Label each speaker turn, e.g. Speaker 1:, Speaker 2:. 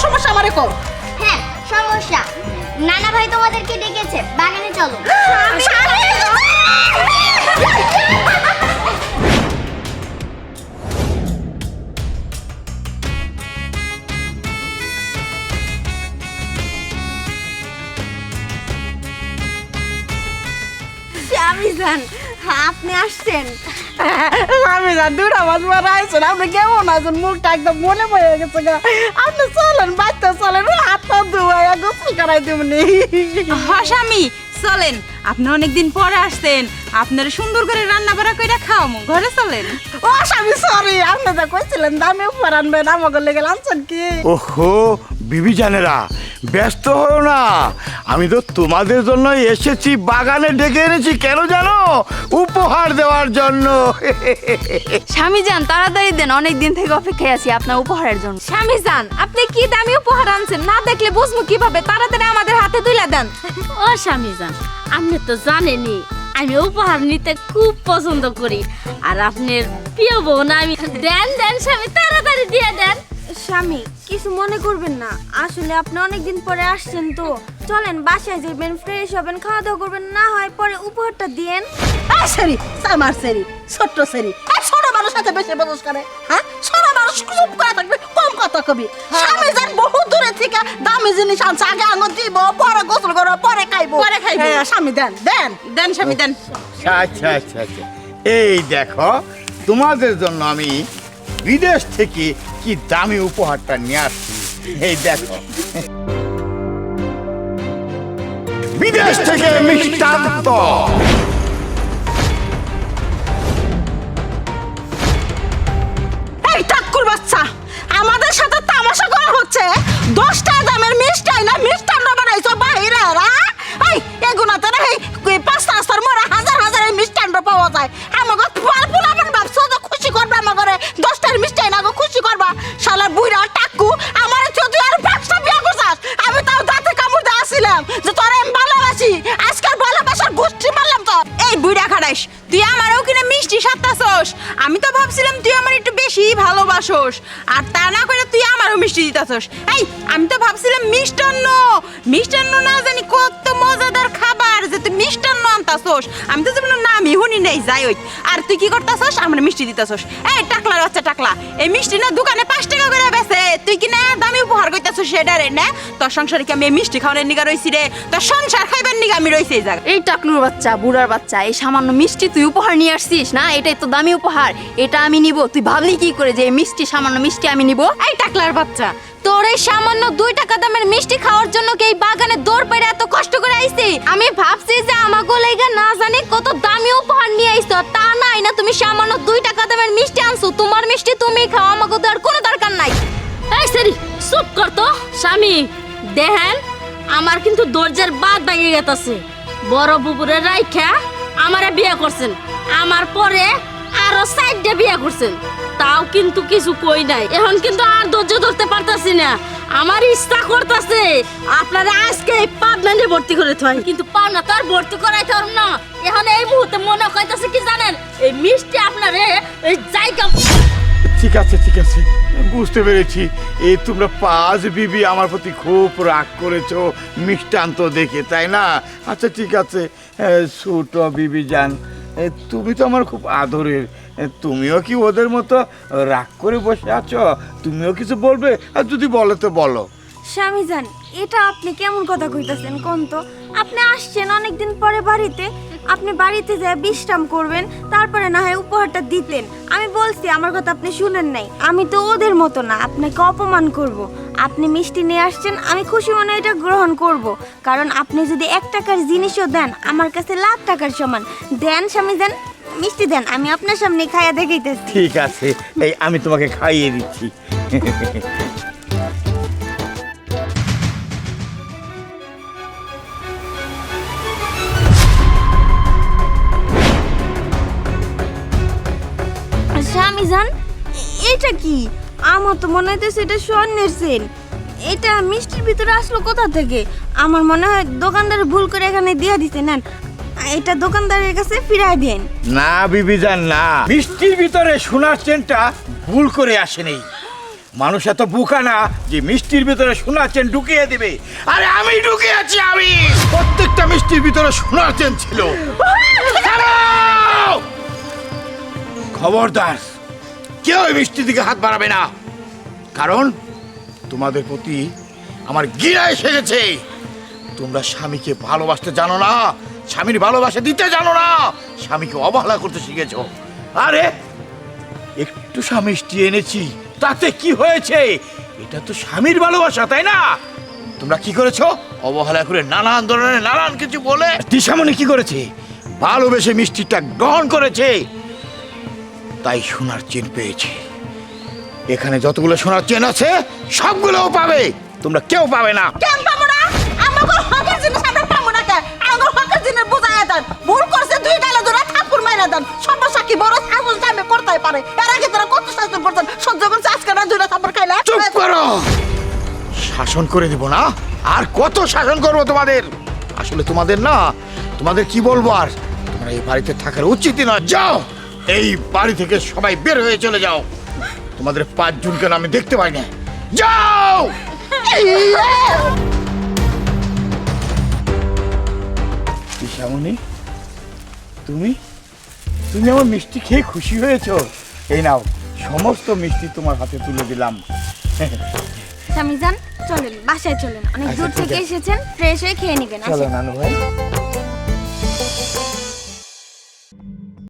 Speaker 1: থাকো
Speaker 2: হ্যাঁ সমস্যা। নানা ভাই তোমাদেরকে ডেকেছে বাগানে চলো।
Speaker 1: আমি জান আপনি আসছেন।
Speaker 3: আমি না দুটা মাস পরে আইসেন আপনি কেমন আছেন? মুখটা একদম মনে পড়ে গেছে গা। আপনি চলেন বাচ্চা চলেন হাত পা ধুয়ে গোসল করাই দেবনি
Speaker 4: হাসামি চলেন। আপনি অনেকদিন পরে আসছেন। আপনারা সুন্দর করে রান্না বাড়া করে খাওয়ামো ঘরে চলেন।
Speaker 3: ও স্বামী সরি আপনি যা কইছিলেন দামে উপর আনবেন আমাকে লেগে আনছেন কি?
Speaker 5: ওহো বিবি জানেরা ব্যস্ত হও না। আমি তো তোমাদের জন্য এসেছি বাগানে ডেকে এনেছি কেন জানো? উপহার দেওয়ার জন্য।
Speaker 1: স্বামী যান তাড়াতাড়ি দেন অনেক দিন থেকে অপেক্ষায় আছি আপনার উপহারের জন্য। স্বামী যান আপনি কি দামি উপহার আনছেন? না দেখলে বুঝব কীভাবে? তাড়াতাড়ি আমাদের হাতে তুলে দেন।
Speaker 6: ও স্বামী যান আপনি তো জানেনই আমি উপহার নিতে খুব পছন্দ করি। আর আপনার প্রিয় বোন আমি দেন দেন স্বামী তাড়াতাড়ি দিয়ে দেন।
Speaker 1: স্বামী কিছু মনে করবেন না। আসলে আপনি অনেকদিন পরে আসছেন তো। চলেন বাসায় যাবেন ফ্রেশ হবেন খাওয়া দাওয়া করবেন না হয় পরে উপহারটা দিয়েন।
Speaker 3: সেরি আমার সেরি ছোট্ট সেরি। ছোট মানুষ সাথে বেশি বদস করে হ্যাঁ? ছোট মানুষ চুপ করে থাকবে কম কথা কবি। স্বামী যান বহু দূরে থেকে দামি জিনিস আনছে আগে আঙুর দিব পরে গোসল করব পরে খাইবো।
Speaker 4: পরে খাইবো।
Speaker 3: হ্যাঁ, স্বামী দেন দেন।
Speaker 4: দেন স্বামী দেন।
Speaker 5: আচ্ছা আচ্ছা আচ্ছা। এই দেখো তোমাদের জন্য আমি বিদেশ থেকে কি দামি উপহারটা নিয়ে আসছি? এই দেখো। বিদেশ থেকে মিষ্টান্ত
Speaker 3: এই ঠাকুর বাচ্চা, আমাদের সাথে তামাশা করা হচ্ছে। দশটা
Speaker 4: ভালোবাসোস আর তা না করে তুই আমারও মিষ্টি দিতাছস। এই, আমি তো ভাবছিলাম মিষ্টান্ন। মিষ্টান্ন না জানি কত মজাদার খাবার যে তুই মিষ্টান্ন আনতাছস আমি তো যেমন নামই শুনি নাই যাই ওই আর তুই কি করতাছস? আমরা মিষ্টি দিতাছস। এই টাকলার বাচ্চা টাকলা। এই মিষ্টি না দোকানে পাঁচ টাকা করে বেছে তুই কি না দামি উপহার করতেছস সেটা রে না? তোর সংসারে কি আমি এই মিষ্টি খাওয়ানোর নিগা রইছি রে? তোর সংসার খাইবার নিগা আমি রইছি এই জায়গা
Speaker 1: এই টাকলুর বাচ্চা বুড়ার বাচ্চা এই সামান্য মিষ্টি তুই উপহার নিয়ে আসছিস না? এটাই তো দামি উপহার। এটা আমি নিব। তুই ভাবলি কি করে যে এই মিষ্টি সামান্য মিষ্টি আমি নিব?
Speaker 4: এই টাকলার বাচ্চা
Speaker 1: তোর এই সামান্য দুই টাকা দামের মিষ্টি খাওয়ার জন্য কি এই বাগানে দৌড় পেরে এত কষ্ট করে আইছি আমি ভাবছি যে আমাকে লেগে না জানি কত দামি উপহার নিয়ে আইছো তা নাই না, তুমি সামান্য দুই টাকা দামের মিষ্টি আনছো, তোমার মিষ্টি তুমি খাও আমাকে তো আর কোনো দরকার নাই।
Speaker 6: এই সেরি, চুপ কর তো, স্বামী। দেখেন, আমার কিন্তু দরজার বাদ ভেঙে গেছে বড় বুবুরের রাইখা আমারে বিয়ে করছেন। আমার পরে আরও সাইডে বিয়ে করছেন। তাও কিন্তু কিছু কই নাই। এখন কিন্তু আর ধৈর্য ধরতে পারতাছি না। আমার ইচ্ছা করতেছে, আপনারা আজকে এই পাবনানে ভর্তি করে থাই কিন্তু পাবনা তো আর ভর্তি করাইতে পারব না। এখন এই মুহূর্তে মনে কইতাছে কি জানেন, এই মিষ্টি আপনারে এই জায়গা
Speaker 5: ঠিক আছে ঠিক আছে। বুঝতে পেরেছি। এই তোমরা পাঁচ বিবি আমার প্রতি খুব রাগ করেছ মিষ্টান্ত দেখে, তাই না? আচ্ছা ঠিক আছে। ছোট বিবি যান। তুমি তো আমার খুব আদরের। তুমিও কি ওদের মতো রাগ করে বসে আছো? তুমিও কিছু বলবে? আর যদি বলো তো বলো।
Speaker 1: স্বামী যান এটা আপনি কেমন কথা কইতাছেন কোন তো? আপনি আসছেন অনেকদিন পরে বাড়িতে। আপনি বাড়িতে যায় বিশ্রাম করবেন, তারপরে না হয় উপহারটা দিতেন। আমি বলছি, আমার কথা আপনি শুনেন নাই। আমি তো ওদের মতো না, আপনাকে অপমান করব। আপনি মিষ্টি নিয়ে আসছেন আমি খুশি মনে এটা গ্রহণ করব। কারণ আপনি যদি এক টাকার জিনিসও দেন আমার কাছে লাখ টাকার সমান দেন স্বামী দেন মিষ্টি দেন আমি আপনার সামনে খাইয়া দেখাইতেছি।
Speaker 5: ঠিক আছে এই আমি তোমাকে খাইয়ে দিচ্ছি।
Speaker 1: স্বামী যান এটা কি? আমার তো মনে হইতেছে এটা স্বর্ণের সেন এটা মিষ্টির ভিতরে আসলো কোথা থেকে? আমার মনে হয় দোকানদার ভুল করে এখানে দিয়ে দিতে নেন। এটা দোকানদারের কাছে ফিরাই দেন।
Speaker 5: না, বিবি যান, না। মিষ্টির ভিতরে সোনার চেনটা ভুল করে আসেনি। মানুষ এত বুকা না যে মিষ্টির ভিতরে সোনার চেন ঢুকিয়ে দিবে। আরে আমি ঢুকিয়েছি আমি! প্রত্যেকটা মিষ্টির ভিতরে সোনার চেন ছিল। খবরদার। কেউ এই মিষ্টির দিকে হাত বাড়াবে না। কারণ তোমাদের প্রতি আমার গিরা এসে গেছে। তোমরা স্বামীকে ভালোবাসতে জানো না স্বামীর ভালোবাসা দিতে জানো না স্বামীকে অবহেলা করতে শিখেছ। আরে একটু স্বামীষ্টি এনেছি তাতে কি হয়েছে? এটা তো স্বামীর ভালোবাসা তাই না? তোমরা কি করেছ? অবহেলা করে নানান ধরনের নানান কিছু বলে দিশামণি কি করেছে? ভালোবেসে মিষ্টিটা গ্রহণ করেছে। তাই সোনার চেন পেয়েছে। এখানে যতগুলো সোনার চেন আছে সবগুলোও পাবে। তোমরা কেউ পাবে না।
Speaker 3: কেন পাবো না? আমাকে হকের জিনিস আমরা পাবো না কেন? আমাকে হকের জিনিস বুঝাইয়া দেন। ভুল করছে দুই গালে ধরে ঠাকুর মাইরা দেন। সমস্যা কি বড় করতেই পারে? এর আগে তোরা কত শাসন করতেন সহ্য করছে আজকে না দুইটা থাপড় খাইলে?
Speaker 5: চুপ করো। শাসন করে দিব না। আর কত শাসন করব তোমাদের? আসলে তোমাদের না তোমাদের কি বলব আর? তোমরা এই বাড়িতে থাকার উচিতই না যাও। এই বাড়ি থেকে সবাই বের হয়ে চলে যাও। তোমাদের পাঁচজনকে আমি দেখতে পাই না যাও! শ্যামনি তুমি? তুমি আমার মিষ্টি খেয়ে খুশি হয়েছো? এই নাও সমস্ত মিষ্টি তোমার হাতে তুলে দিলাম।
Speaker 1: স্বামী যান চলেন বাসায় চলেন। অনেক
Speaker 5: আচ্ছা,
Speaker 1: দূর থেকে এসেছেন ফ্রেশ হয়ে খেয়ে নেবেন
Speaker 5: চলো নানু ভাই।